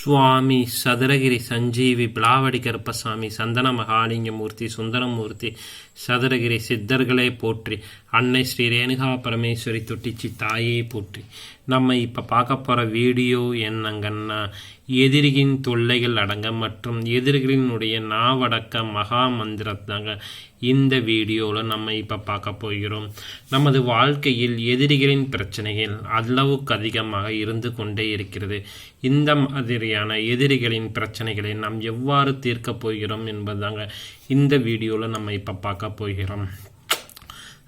சுவாமி சதுரகிரி சஞ்சீவி பிளாவடி கருப்பசாமி சந்தன மகாலிங்கமூர்த்தி சுந்தரமூர்த்தி சதுரகிரி சித்தர்களே போற்றி. அன்னை ஸ்ரீ ரேணுகா பரமேஸ்வரி தொட்டிச்சி தாயே போற்றி. நம்ம இப்போ பார்க்க போகிற வீடியோ என்னங்கன்னா எதிரியின் தொல்லைகள் அடங்க மற்றும் எதிரிகளினுடைய நாவடக்க மகா மந்திரத்தாங்க இந்த வீடியோவில் நம்ம இப்போ பார்க்க போகிறோம். நமது வாழ்க்கையில் எதிரிகளின் பிரச்சனைகள் அளவுக்கு அதிகமாக இருந்து கொண்டே இருக்கிறது. இந்த மாதிரியான எதிரிகளின் பிரச்சனைகளை நாம் எவ்வாறு தீர்க்கப் போகிறோம் என்பதாங்க இந்த வீடியோவில் நம்ம இப்போ பார்க்க போகிறோம்.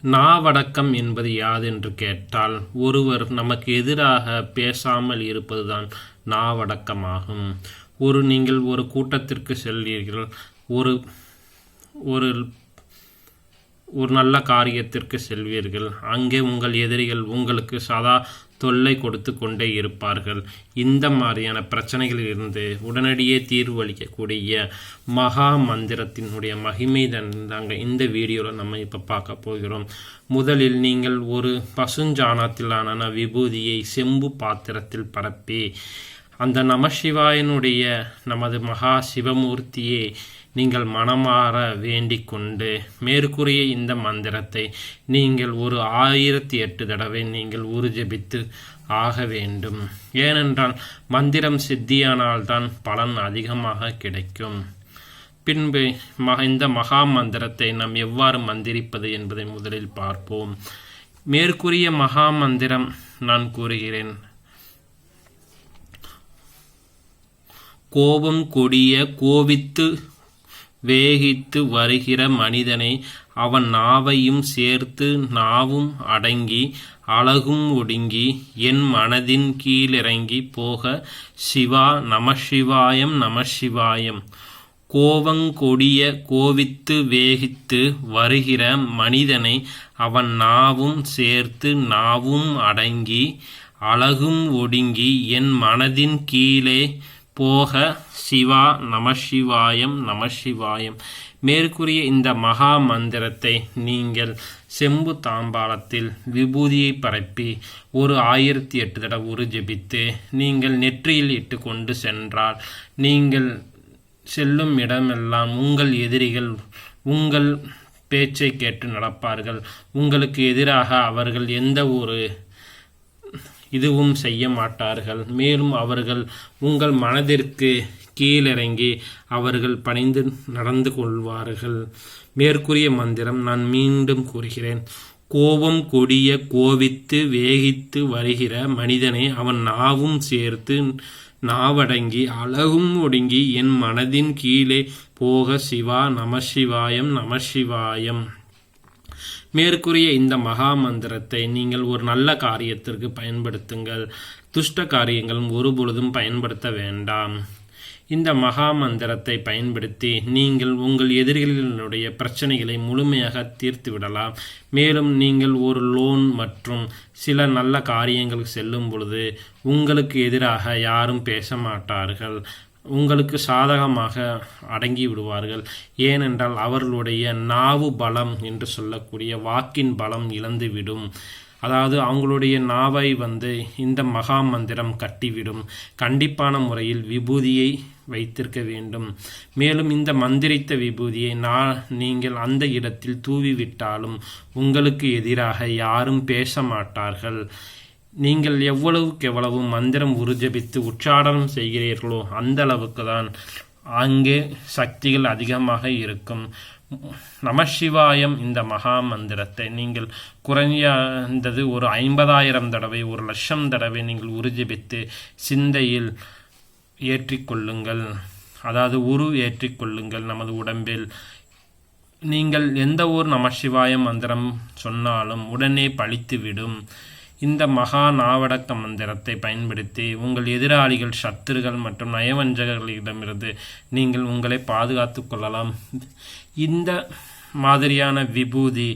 நாவடக்கம் என்பது யாதென்று கேட்டால் ஒருவர் நமக்கு எதிராக பேசாமல் இருப்பதுதான் நாவடக்கமாகும். ஒரு நீங்கள் ஒரு கூட்டத்திற்கு செல்வீர்கள் ஒரு ஒரு ஒரு நல்ல காரியத்திற்கு செல்வீர்கள். அங்கே உங்கள் எதிரிகள் உங்களுக்கு சதா தொல்லை கொடுத்து கொண்டே இருப்பார்கள். இந்த மாதிரியான பிரச்சனைகளில் இருந்து உடனடியே தீர்வு அளிக்கக்கூடிய மகா மந்திரத்தினுடைய மகிமை தாங்க இந்த வீடியோவில் நம்ம இப்போ பார்க்க போகிறோம். முதலில் நீங்கள் ஒரு பசுஞ்சாணத்திலான விபூதியை செம்பு பாத்திரத்தில் பரப்பி அந்த நமசிவாயனுடைய நமது மகா சிவமூர்த்தியை நீங்கள் மனமாற வேண்டிக் கொண்டு மேற்கூறிய இந்த மந்திரத்தை நீங்கள் ஒரு ஆயிரத்தி எட்டு தடவை நீங்கள் உறுஜபித்து ஆக வேண்டும். ஏனென்றால் மந்திரம் சித்தியானால்தான் பலன் அதிகமாக கிடைக்கும். பின்பு மக இந்த மகா மந்திரத்தை நாம் எவ்வாறு மந்திரிப்பது என்பதை முதலில் பார்ப்போம். மேற்கூறிய மகா மந்திரம் நான் கூறுகிறேன். கோபம் கொடிய கோவித்து வேகித்து வருகிற மனிதனை அவன் நாவையும் சேர்த்து நாவும் அடங்கி அழகும் ஒடுங்கி என் மனதின் கீழிறங்கி போக சிவா நமசிவாயம் நமசிவாயம். கோவங்கொடிய கோவித்து வேகித்து வருகிற மனிதனை அவன் நாவும் சேர்த்து நாவும் அடங்கி அழகும் ஒடுங்கி என் மனதின் கீழே போக சிவா நமசிவாயம் நமசிவாயம் மேற்கூறிய இந்த மகா மந்திரத்தை நீங்கள் செம்பு தாம்பாளத்தில் விபூதியை பரப்பி ஒரு ஆயிரத்தி எட்டு தடவை ஒரு ஜெபித்து நீங்கள் நெற்றியில் இட்டு கொண்டு சென்றால் நீங்கள் செல்லும் இடமெல்லாம் உங்கள் எதிரிகள் உங்கள் பேச்சை கேட்டு நடப்பார்கள். உங்களுக்கு எதிராக அவர்கள் எந்த ஒரு இதுவும் செய்ய மாட்டார்கள். மேலும் அவர்கள் உங்கள் மனதிற்கு கீழிறங்கி அவர்கள் பணிந்து நடந்து கொள்வார்கள். மேற்கூறிய மந்திரம் நான் மீண்டும் கூறுகிறேன். கோபம் கொடிய கோவித்து வேகித்து வருகிற மனிதனை அவன் நாவும் சேர்த்து நாவடங்கி அழகும் ஒடுங்கி என் மனதின் கீழே போக சிவா நமசிவாயம் நமசிவாயம் மேற்கூறிய இந்த மகா மந்திரத்தை நீங்கள் ஒரு நல்ல காரியத்திற்கு பயன்படுத்துங்கள். துஷ்ட காரியங்களும் ஒருபொழுதும் பயன்படுத்த வேண்டாம். இந்த மகா மந்திரத்தை பயன்படுத்தி நீங்கள் உங்கள் எதிரிகளினுடைய பிரச்சனைகளை முழுமையாக தீர்த்து விடலாம். மேலும் நீங்கள் ஒரு லோன் மற்றும் சில நல்ல காரியங்களுக்கு செல்லும் பொழுது உங்களுக்கு எதிராக யாரும் பேச மாட்டார்கள். உங்களுக்கு சாதகமாக அடங்கி விடுவார்கள். ஏனென்றால் அவர்களுடைய நாவு பலம் என்று சொல்லக்கூடிய வாக்கின் பலம் இழந்துவிடும். அதாவது அவங்களுடைய நாவை வந்து இந்த மகா மந்திரம் கட்டிவிடும். கண்டிப்பான முறையில் விபூதியை வைத்திருக்க வேண்டும். மேலும் இந்த மந்திரித்த விபூதியை நான் நீங்கள் அந்த இடத்தில் தூவிவிட்டாலும் உங்களுக்கு எதிராக யாரும் பேச மாட்டார்கள். நீங்கள் எவ்வளவுக்கு எவ்வளவு மந்திரம் உருஜபித்து உச்சாடனம் செய்கிறீர்களோ அந்த அளவுக்கு தான் அங்கே சக்திகள் அதிகமாக இருக்கும். நமசிவாயம் இந்த மகா மந்திரத்தை நீங்கள் குறைந்தது ஒரு ஐம்பதாயிரம் தடவை ஒரு லட்சம் தடவை நீங்கள் உருஜபித்து சிந்தையில் ஏற்றிக்கொள்ளுங்கள் அதாவது உரு ஏற்றிக்கொள்ளுங்கள் நமது உடம்பில். நீங்கள் எந்த ஒரு நமசிவாய மந்திரம் சொன்னாலும் உடனே பழித்துவிடும். இந்த மகா நாவடக்க மந்திரத்தை பயன்படுத்தி உங்கள் எதிராளிகள் சத்துருகள் மற்றும் நயவஞ்சகர்களிடமிருந்து நீங்கள் உங்களை பாதுகாத்து கொள்ளலாம். இந்த மாதிரியான விபூதி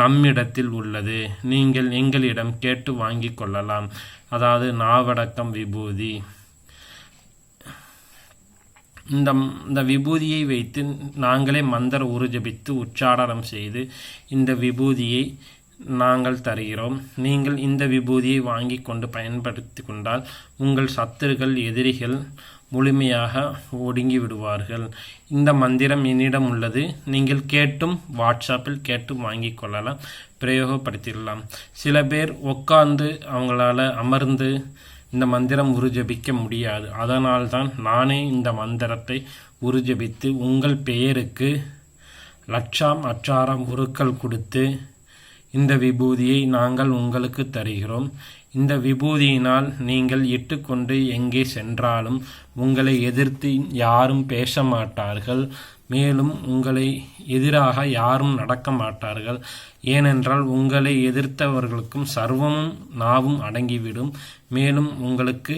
நம்மிடத்தில் உள்ளது. நீங்கள் எங்களிடம் கேட்டு வாங்கி கொள்ளலாம். அதாவது நாவடக்கம் விபூதி. இந்த இந்த விபூதியை வைத்து நாங்களே மந்திர உருஜபித்து உச்சாடனம் செய்து இந்த விபூதியை நாங்கள் தருகிறோம். நீங்கள் இந்த விபூதியை வாங்கி கொண்டு பயன்படுத்தி கொண்டால் உங்கள் சத்துருகள் எதிரிகள் முழுமையாக ஒடுங்கி விடுவார்கள். இந்த மந்திரம் என்னிடம் உள்ளது. நீங்கள் கேட்டும் வாட்ஸ்அப்பில் கேட்டும் வாங்கி கொள்ளலாம் பிரயோகப்படுத்திடலாம். சில பேர் உட்கார்ந்து அவங்களால அமர்ந்து இந்த மந்திரம் உருஜபிக்க முடியாது. அதனால்தான் நானே இந்த மந்திரத்தை உருஜபித்து உங்கள் பெயருக்கு லட்சம் அச்சாரம் உருக்கள் கொடுத்து இந்த விபூதியை நாங்கள் உங்களுக்கு தருகிறோம். இந்த விபூதியினால் நீங்கள் இட்டுக்கொண்டு எங்கே சென்றாலும் உங்களை எதிர்த்து யாரும் பேச மாட்டார்கள் மேலும் உங்களை எதிராக யாரும் நடக்க மாட்டார்கள் ஏனென்றால் உங்களை எதிர்த்தவர்களுக்கும் சர்வமும் நாவும் அடங்கிவிடும். மேலும் உங்களுக்கு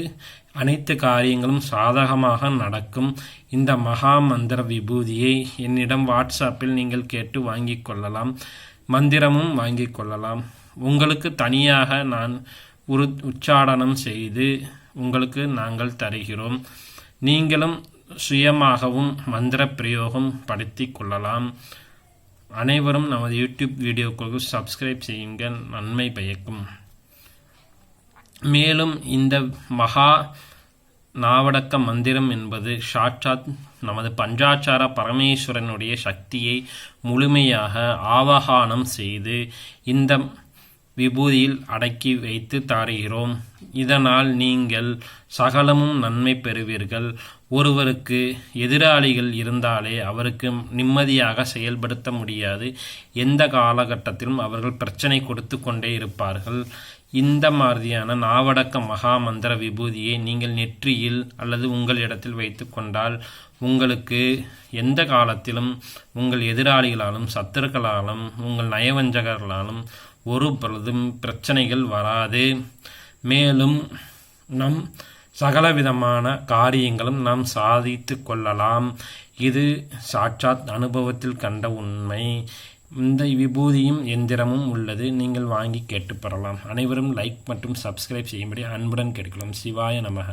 அனைத்து காரியங்களும் சாதகமாக நடக்கும். இந்த மகா மந்திர விபூதியை என்னிடம் வாட்ஸ்அப்பில் நீங்கள் கேட்டு வாங்கிக் கொள்ளலாம். மந்திரமும் வாங்கிக் கொள்ளலாம். உங்களுக்கு தனியாக நான் உரு உச்சாடனம் செய்து உங்களுக்கு நாங்கள் தருகிறோம். நீங்களும் சுயமாகவும் மந்திர பிரயோகம் படுத்தி கொள்ளலாம். அனைவரும் நமது யூடியூப் வீடியோக்களுக்கு சப்ஸ்கிரைப் செய்யுங்கள். நன்மை பயக்கும். மேலும் இந்த மகா நாவடக்க மந்திரம் என்பது சாட்சாத் நமது பஞ்சாச்சார பரமேஸ்வரனுடைய சக்தியை முழுமையாக ஆவகானம் செய்து இந்த விபூதியில் அடக்கி வைத்து தாருகிறோம். இதனால் நீங்கள் சகலமும் நன்மை பெறுவீர்கள். ஒருவருக்கு எதிராளிகள் இருந்தாலே அவருக்கு நிம்மதியாக செயல்படுத்த முடியாது. எந்த காலகட்டத்திலும் அவர்கள் பிரச்சனை கொடுத்து கொண்டே இருப்பார்கள். இந்த மாதிரியான நாவடக்க மகா மந்திர விபூதியை நீங்கள் நெற்றியில் அல்லது உங்கள் இடத்தில் வைத்து கொண்டால் உங்களுக்கு எந்த காலத்திலும் உங்கள் எதிராளிகளாலும் சத்துருக்களாலும் உங்கள் நயவஞ்சகர்களாலும் ஒரு பொழுதும் பிரச்சனைகள் வராது. மேலும் நம் சகலவிதமான காரியங்களும் நாம் சாதித்து கொள்ளலாம். இது சாட்சாத் அனுபவத்தில் கண்ட உண்மை. இந்த விபூதியும் எந்திரமும் உள்ளது. நீங்கள் வாங்கி கேட்டு பெறலாம். அனைவரும் லைக் மற்றும் சப்ஸ்கிரைப் செய்யும்படி அன்புடன் கேட்கலாம் சிவாய நமக.